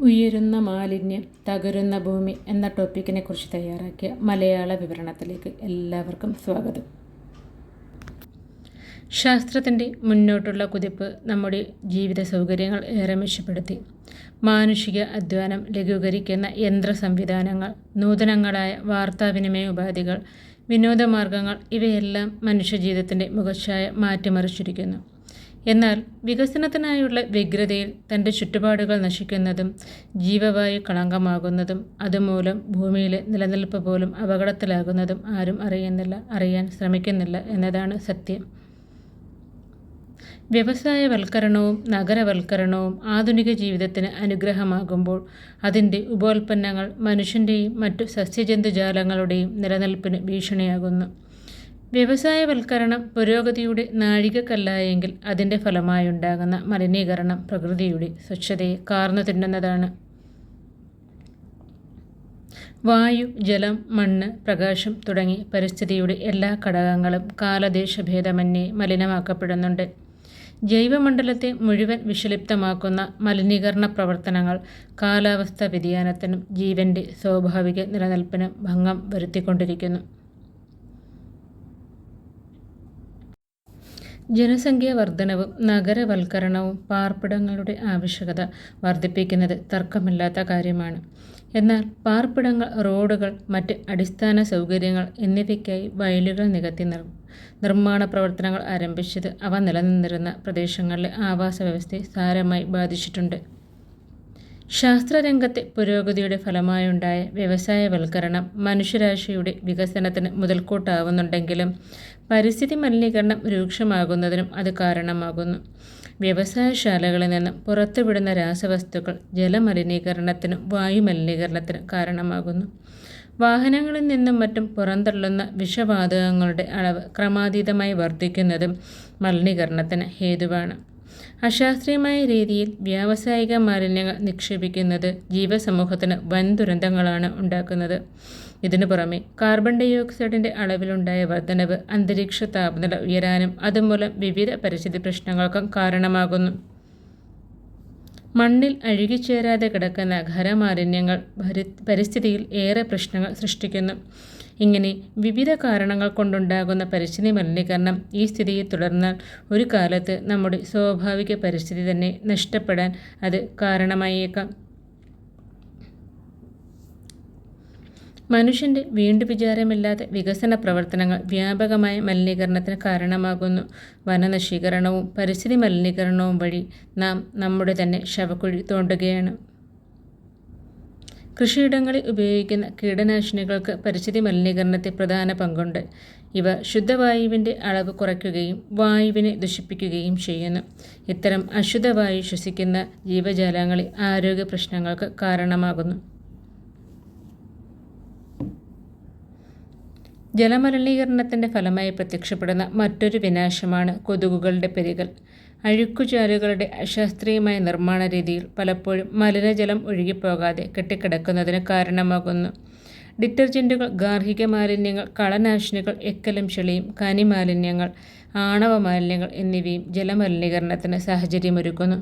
ഉയരുന്ന മാലിന്യം തകരുന്ന ഭൂമി എന്ന ടോപ്പിക്കിനെ കുറിച്ച് തയ്യാറാക്കിയ മലയാള വിവരണത്തിലേക്ക് എല്ലാവർക്കും സ്വാഗതം. ശാസ്ത്രത്തിന്റെ മുന്നോട്ടുള്ള കുതിപ്പ് നമ്മുടെ ജീവിത സൗകര്യങ്ങൾ ഏറെ മെച്ചപ്പെടുത്തി. മാനുഷിക അധ്വാനം ലഘൂകരിക്കുന്ന യന്ത്ര സംവിധാനങ്ങൾ നൂതനങ്ങളായ വാർത്താവിനിമയ ഉപാധികൾ വിനോദമാർഗങ്ങൾ ഇവയെല്ലാം മനുഷ്യജീവിതത്തിന്റെ മുഖച്ഛായ മാറ്റിമറിച്ചിരിക്കുന്നു. എന്നാൽ വികസനത്തിനായുള്ള വ്യഗ്രതയിൽ തന്റെ ചുറ്റുപാടുകൾ നശിക്കുന്നതും ജീവവായു കളങ്കമാകുന്നതും അതുമൂലം ഭൂമിയിലെ നിലനിൽപ്പ് പോലും അപകടത്തിലാകുന്നതും ആരും അറിയുന്നില്ല അറിയാൻ ശ്രമിക്കുന്നില്ല എന്നതാണ് സത്യം. വ്യവസായവൽക്കരണവും നഗരവൽക്കരണവും ആധുനിക ജീവിതത്തിന് അനുഗ്രഹമാകുമ്പോൾ അതിന്റെ ഉപോൽപ്പന്നങ്ങൾ മനുഷ്യന്റെയും മറ്റു സസ്യജന്തുജാലങ്ങളുടെയും നിലനിൽപ്പിന് ഭീഷണിയാകുന്നു. വ്യവസായവൽക്കരണം പുരോഗതിയുടെ നാഴികക്കല്ലായെങ്കിൽ അതിന്റെ ഫലമായുണ്ടാകുന്ന മലിനീകരണം പ്രകൃതിയുടെ സ്വച്ഛതയെ കാർന്നു തിന്നുന്നതാണ്. വായു ജലം മണ്ണ് പ്രകാശം തുടങ്ങി പരിസ്ഥിതിയുടെ എല്ലാ ഘടകങ്ങളും കാലദേശഭേദമന്യേ മലിനമാക്കപ്പെടുന്നുണ്ട്. ജൈവമണ്ഡലത്തെ മുഴുവൻ വിഷലിപ്തമാക്കുന്ന മലിനീകരണ പ്രവർത്തനങ്ങൾ കാലാവസ്ഥാ വ്യതിയാനത്തിനും ജീവന്റെ സ്വാഭാവിക നിലനിൽപ്പിനും ഭംഗം വരുത്തിക്കൊണ്ടിരിക്കുന്നു. ജനസംഖ്യാ വർധനവും നഗരവൽക്കരണവും പാർപ്പിടങ്ങളുടെ ആവശ്യകത വർദ്ധിപ്പിക്കുന്നത് തർക്കമില്ലാത്ത കാര്യമാണ്. എന്നാൽ പാർപ്പിടങ്ങൾ റോഡുകൾ മറ്റ് അടിസ്ഥാന സൗകര്യങ്ങൾ എന്നിവയ്ക്കായി വയലുകൾ നികത്തി നിർ നിർമ്മാണ പ്രവർത്തനങ്ങൾ ആരംഭിച്ചത് അവ നിലനിന്നിരുന്ന പ്രദേശങ്ങളിലെ ആവാസ വ്യവസ്ഥയെ സാരമായി ബാധിച്ചിട്ടുണ്ട്. ശാസ്ത്രരംഗത്തെ പുരോഗതിയുടെ ഫലമായുണ്ടായ വ്യവസായവൽക്കരണം മനുഷ്യരാശിയുടെ വികസനത്തിന് മുതൽക്കൂട്ടാവുന്നുണ്ടെങ്കിലും പരിസ്ഥിതി മലിനീകരണം രൂക്ഷമാകുന്നതിനും അത് കാരണമാകുന്നു. വ്യവസായശാലകളിൽ നിന്നും പുറത്തുവിടുന്ന രാസവസ്തുക്കൾ ജലമലിനീകരണത്തിനും വായുമലിനീകരണത്തിനും കാരണമാകുന്നു. വാഹനങ്ങളിൽ നിന്നും മറ്റും പുറന്തള്ളുന്ന വിഷവാതകങ്ങളുടെ അളവ് ക്രമാതീതമായി വർദ്ധിക്കുന്നതും മലിനീകരണത്തിന് ഹേതുവാണ്. അശാസ്ത്രീയമായ രീതിയിൽ വ്യാവസായിക മാലിന്യങ്ങൾ നിക്ഷേപിക്കുന്നത് ജീവസമൂഹത്തിന് വൻ ദുരന്തങ്ങളാണ് ഉണ്ടാക്കുന്നത്. ഇതിനു പുറമെ കാർബൺ ഡൈ അളവിലുണ്ടായ വർധനവ് അന്തരീക്ഷ താപനില ഉയരാനും അതുമൂലം വിവിധ പരിസ്ഥിതി പ്രശ്നങ്ങൾക്കും കാരണമാകുന്നു. മണ്ണിൽ അഴുകിച്ചേരാതെ കിടക്കുന്ന ഖരമാലിന്യങ്ങൾ പരിസ്ഥിതിയിൽ ഏറെ പ്രശ്നങ്ങൾ സൃഷ്ടിക്കുന്നു. ഇങ്ങനെ വിവിധ കാരണങ്ങൾ കൊണ്ടുണ്ടാകുന്ന പരിസ്ഥിതി മലിനീകരണം ഈ സ്ഥിതിയെ തുടർന്നാൽ ഒരു കാലത്ത് നമ്മുടെ സ്വാഭാവിക പരിസ്ഥിതി തന്നെ നഷ്ടപ്പെടാൻ അത് കാരണമായേക്കാം. മനുഷ്യന്റെ വീണ്ടു വിചാരമില്ലാത്ത വികസന പ്രവർത്തനങ്ങൾ വ്യാപകമായ മലിനീകരണത്തിന് കാരണമാകുന്നു. വനനശീകരണവും പരിസ്ഥിതി മലിനീകരണവും വഴി നാം നമ്മുടെ തന്നെ ശവക്കുഴി തോണ്ടുകയാണ്. കൃഷിയിടങ്ങളിൽ ഉപയോഗിക്കുന്ന കീടനാശിനികൾക്ക് പരിസ്ഥിതി മലിനീകരണത്തിൽ പ്രധാന പങ്കുണ്ട്. ഇവ ശുദ്ധവായുവിന്റെ അളവ് കുറയ്ക്കുകയും വായുവിനെ ദുഷിപ്പിക്കുകയും ചെയ്യുന്നു. ഇത്തരം അശുദ്ധവായു ശ്വസിക്കുന്ന ജീവജാലങ്ങളിൽ ആരോഗ്യ പ്രശ്നങ്ങൾക്ക് കാരണമാകുന്നു. ജലമലിനീകരണത്തിന്റെ ഫലമായി പ്രത്യക്ഷപ്പെടുന്ന മറ്റൊരു വിനാശമാണ് കൊതുകുകളുടെ പെരുകൽ. അഴുക്കുചാലുകളുടെ അശാസ്ത്രീയമായ നിർമ്മാണ രീതിയിൽ പലപ്പോഴും മലിനജലം ഒഴുകിപ്പോകാതെ കെട്ടിക്കിടക്കുന്നതിന് കാരണമാകുന്നു. ഡിറ്റർജന്റുകൾ ഗാർഹിക മാലിന്യങ്ങൾ കളനാശിനികൾ എക്കലും ചെളിയും കനിമാലിന്യങ്ങൾ ആണവ മാലിന്യങ്ങൾ എന്നിവയും ജലമലിനീകരണത്തിന് സാഹചര്യമൊരുക്കുന്നു.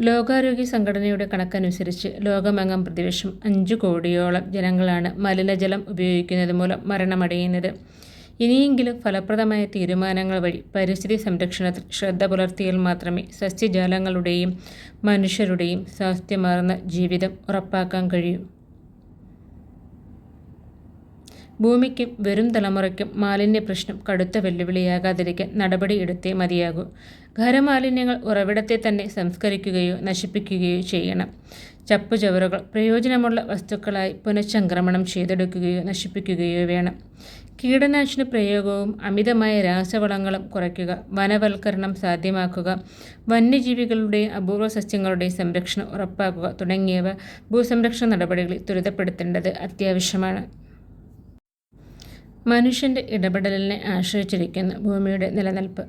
ലോകാരോഗ്യ സംഘടനയുടെ കണക്കനുസരിച്ച് ലോകമെങ്ങും പ്രതിവർഷം അഞ്ചു കോടിയോളം ജനങ്ങളാണ് മലിനജലം ഉപയോഗിക്കുന്നത് മൂലം മരണമടയുന്നത്. ഇനിയെങ്കിലും ഫലപ്രദമായ തീരുമാനങ്ങൾ വഴി പരിസ്ഥിതി സംരക്ഷണത്തിൽ ശ്രദ്ധ പുലർത്തിയാൽ മാത്രമേ സസ്യജാലങ്ങളുടെയും മനുഷ്യരുടെയും സ്വാസ്ഥ്യമാർന്ന ജീവിതം ഉറപ്പാക്കാൻ കഴിയൂ. ഭൂമിക്കും വരും തലമുറയ്ക്കും മാലിന്യ പ്രശ്നം കടുത്ത വെല്ലുവിളിയാകാതിരിക്കാൻ നടപടിയെടുത്തേ മതിയാകൂ. ഖരമാലിന്യങ്ങൾ ഉറവിടത്തെ തന്നെ സംസ്കരിക്കുകയോ നശിപ്പിക്കുകയോ ചെയ്യണം. ചപ്പുചവറുകൾ പ്രയോജനമുള്ള വസ്തുക്കളായി പുനഃചംക്രമണം ചെയ്തെടുക്കുകയോ നശിപ്പിക്കുകയോ വേണം. കീടനാശിനി പ്രയോഗവും അമിതമായ രാസവളങ്ങളും കുറയ്ക്കുക വനവൽക്കരണം സാധ്യമാക്കുക വന്യജീവികളുടെയും അപൂർവ സസ്യങ്ങളുടെയും സംരക്ഷണം ഉറപ്പാക്കുക തുടങ്ങിയവ ഭൂസംരക്ഷണ നടപടികളിൽ ത്വരിതപ്പെടുത്തേണ്ടത് അത്യാവശ്യമാണ്. മനുഷ്യന്റെ ഇടപെടലിനെ ആശ്രയിച്ചിരിക്കുന്ന ഭൂമിയുടെ നിലനിൽപ്പ്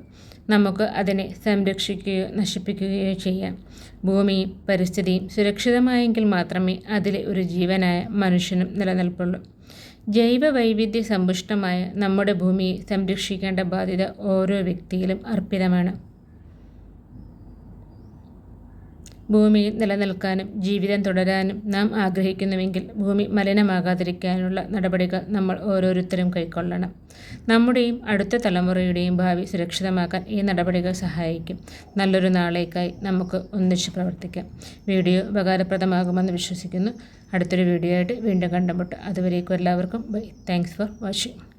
നമുക്ക് അതിനെ സംരക്ഷിക്കുകയോ നശിപ്പിക്കുകയോ ചെയ്യാം. ഭൂമിയും പരിസ്ഥിതിയും സുരക്ഷിതമായെങ്കിൽ മാത്രമേ അതിലെ ഒരു ജീവനായ മനുഷ്യനും നിലനിൽപ്പുള്ളൂ. ജൈവ വൈവിധ്യ സമ്പുഷ്ടമായ നമ്മുടെ ഭൂമിയെ സംരക്ഷിക്കേണ്ട ബാധ്യത ഓരോ വ്യക്തിയിലും അർപ്പിതമാണ്. ഭൂമിയിൽ നിലനിൽക്കാനും ജീവിതം തുടരാനും നാം ആഗ്രഹിക്കുന്നുവെങ്കിൽ ഭൂമി മലിനമാകാതിരിക്കാനുള്ള നടപടികൾ നമ്മൾ ഓരോരുത്തരും കൈക്കൊള്ളണം. നമ്മുടെയും അടുത്ത തലമുറയുടെയും ഭാവി സുരക്ഷിതമാക്കാൻ ഈ നടപടികൾ സഹായിക്കും. നല്ലൊരു നാളേക്കായി നമുക്ക് ഒന്നിച്ച് പ്രവർത്തിക്കാം. വീഡിയോ ഉപകാരപ്രദമാകുമെന്ന് വിശ്വസിക്കുന്നു. അടുത്തൊരു വീഡിയോ ആയിട്ട് വീണ്ടും കണ്ടുമുട്ടും. അതുവരേക്കും എല്ലാവർക്കും ബൈ. Thanks for watching